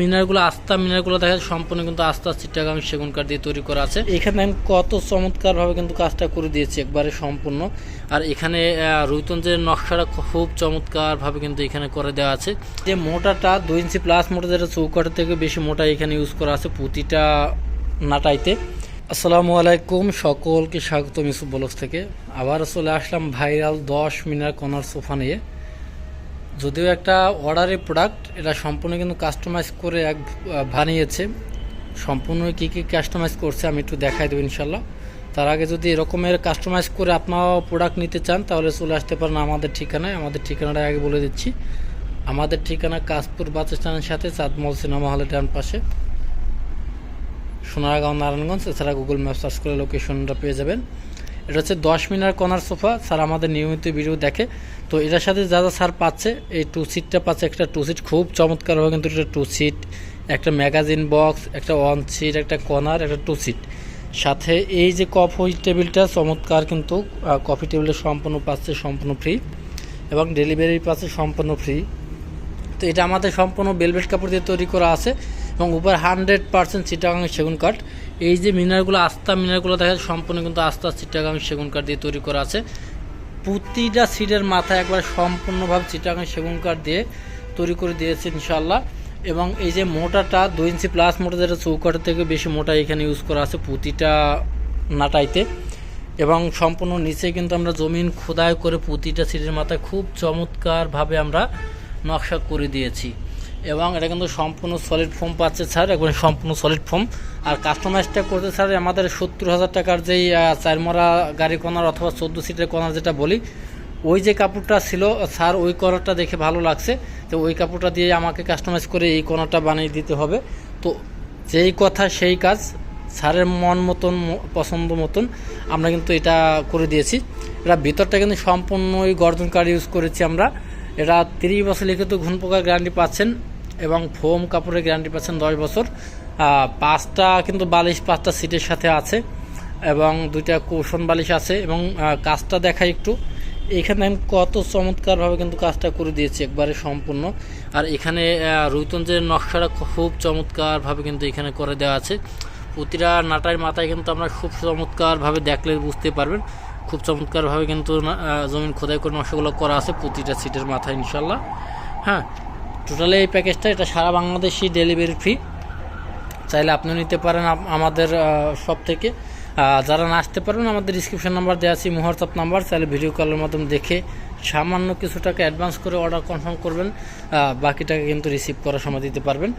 মিনারগুলো, আস্তা মিনারগুলো দেখা যায় সম্পূর্ণ কিন্তু আস্তা চিটাগাং সেগুন কাঠ দিয়ে তৈরি করা আছে। এখানে আমি কত চমৎকার ভাবে কিন্তু কাজটা করে দিয়েছি একবারে সম্পূর্ণ। আর এখানে রুইতঞ্জের নকশাটা খুব চমৎকার ভাবে কিন্তু এখানে করে দেওয়া আছে। যে মোটাটা দুই ইঞ্চি প্লাস মোটা, যেটা চৌকাঠের থেকে বেশি মোটা এখানে ইউজ করা আছে প্রতিটা নাটাইতে। আসসালামু আলাইকুম, সকলকে স্বাগত ইউসুফ ব্লগস থেকে। আবার চলে আসলাম ভাইরাল দশ মিনার কর্নার সোফা নিয়ে। যদিও একটা অর্ডারের প্রোডাক্ট এটা সম্পূর্ণ কিন্তু কাস্টমাইজ করে এক বানিয়েছে। সম্পূর্ণ কী কী কাস্টমাইজ করছে আমি একটু দেখাই দেবো ইনশাল্লাহ তার আগে যদি এরকমের কাস্টমাইজ করে আপনারাও প্রোডাক্ট নিতে চান, তাহলে চলে আসতে পারেন আমাদের ঠিকানায়। আমাদের ঠিকানাটা আগে বলে দিচ্ছি। আমাদের ঠিকানা কাশপুর বাস স্ট্যান্ডের সাথে চাঁদমহল সিনেমা হলের ডান পাশে। সোনারগাঁও নারায়ণগঞ্জ, এছাড়া গুগল ম্যাপ সার্চ করে লোকেশনটা পেয়ে যাবেন। এটা হচ্ছে দশ মিনার কর্নার সোফা। স্যার আমাদের নিয়মিত ভিডিও দেখে। তো এটার সাথে যা যা স্যার পাচ্ছে, এই টু সিটটা পাচ্ছে একটা টু সিট খুব চমৎকারভাবে কিন্তু এটা টু সিট একটা ম্যাগাজিন বক্স একটা ওয়ান সিট একটা কর্নার একটা টু সিট সাথে এই যে কফি টেবিলটা চমৎকার কিন্তু কফি টেবিলটা সম্পূর্ণ পাচ্ছে, সম্পূর্ণ ফ্রি এবং ডেলিভারি পাচ্ছে সম্পূর্ণ ফ্রি তো এটা আমাদের সম্পূর্ণ বেলভেট কাপড় দিয়ে তৈরি করা আছে। এবং উপর হান্ড্রেড পার্সেন্ট চিটাগাং সেগুন কাঠ। এই যে মিনারগুলো, আস্তা মিনারগুলো দেখা যায় সম্পূর্ণ কিন্তু আস্তা চিটাগাং সেগুন কাঠ দিয়ে তৈরি করা আছে। প্রতিটা সিটের মাথায় একবার সম্পূর্ণভাবে চিটাগাং সেগুন কাঠ দিয়ে তৈরি করে দিয়েছে ইনশাল্লাহ এবং এই যে মোটাটা, দুই ইঞ্চি প্লাস মোটা, যেটা চৌকাঠের থেকে বেশি মোটা এখানে ইউজ করা আছে প্রতিটা নাটাইতে। এবং সম্পূর্ণ নিচে কিন্তু আমরা জমিন খোদাই করে প্রতিটা সিটের মাথায় খুব চমৎকারভাবে আমরা নকশা করে দিয়েছি। এবং এটা কিন্তু সম্পূর্ণ সলিড ফোম পাচ্ছে স্যার একবার সম্পূর্ণ সলিড ফোম আর কাস্টমাইজটা করতে স্যার আমাদের সত্তর হাজার টাকার যেই চারমরা গাড়ি কর্নার অথবা চোদ্দ সিটের কর্নার যেটা বলি, ওই যে কাপড়টা ছিল স্যার ওই কর্নারটা দেখে ভালো লাগছে। তো ওই কাপড়টা দিয়ে আমাকে কাস্টমাইজ করে এই কর্নারটা বানিয়ে দিতে হবে। তো যেই কথা, সেই কাজ, স্যারের মন মতন পছন্দ মতন আমরা কিন্তু এটা করে দিয়েছি। এটা ভিতরটা কিন্তু সম্পূর্ণই গর্জন কার্ড ইউজ করেছি আমরা। এটা তিরিশ বছর লিখিত ঘুণ পোকার গ্যারান্টি পাচ্ছেন। এবং ফোম কাপড়ের গ্যারান্টি পাচ্ছেন দশ বছর। পাঁচটা কিন্তু বালিশ, পাঁচটা সিটের সাথে আছে এবং দুইটা কৌশন বালিশ আছে এবং কাজটা দেখাই একটু। এখানে আমি কত চমৎকারভাবে কিন্তু কাজটা করে দিয়েছি একবারে সম্পূর্ণ। আর এখানে রুইতঞ্জের নকশাটা খুব চমৎকারভাবে কিন্তু এখানে করে দেওয়া আছে। প্রতিটা নাটার মাথায় কিন্তু আমরা খুব চমৎকারভাবে দেখলে বুঝতে পারবেন। খুব চমৎকারভাবে কিন্তু জমিন খোদাই করে নকশাগুলো করা আছে প্রতিটা সিটের মাথায় ইনশাল্লাহ। হ্যাঁ টোটালি এই প্যাকেজটা এটা সারা বাংলাদেশি ডেলিভারি ফ্রি চাইলে আপনি নিতে পারেন আমাদের সব থেকে। যারা না আসতে পারবেন, আমাদের ডিসক্রিপশন নাম্বার দেওয়া আছে হোয়াটসঅ্যাপ নাম্বার চাইলে ভিডিও কলের মাধ্যমে দেখে সামান্য কিছু টাকা অ্যাডভান্স করে অর্ডার কনফার্ম করবেন। বাকি টাকা কিন্তু রিসিভ করার সময় দিতে পারবেন।